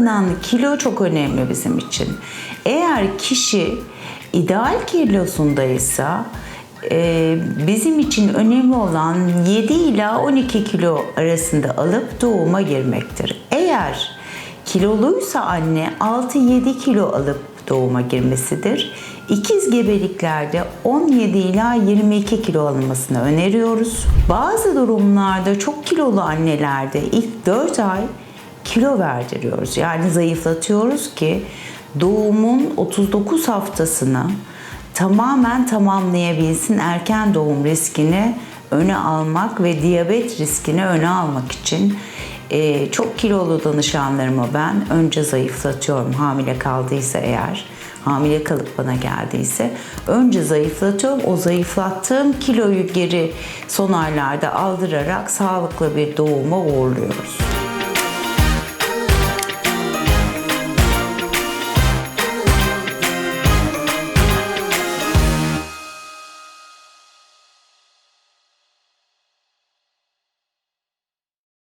alınan kilo çok önemli bizim için. Eğer kişi ideal kilosundaysa e, bizim için önemli olan 7 ila 12 kilo arasında alıp doğuma girmektir. Eğer kiloluysa anne 6-7 kilo alıp doğuma girmesidir. İkiz gebeliklerde 17 ila 22 kilo alınmasını öneriyoruz. Bazı durumlarda çok kilolu annelerde ilk 4 ay kilo verdiriyoruz. Yani zayıflatıyoruz ki doğumun 39 haftasını tamamen tamamlayabilsin erken doğum riskini öne almak ve diyabet riskini öne almak için e, çok kilolu danışanlarımı ben önce zayıflatıyorum hamile kaldıysa eğer hamile kalıp bana geldiyse önce zayıflatıyorum o zayıflattığım kiloyu geri son aylarda aldırarak sağlıklı bir doğuma uğurluyoruz.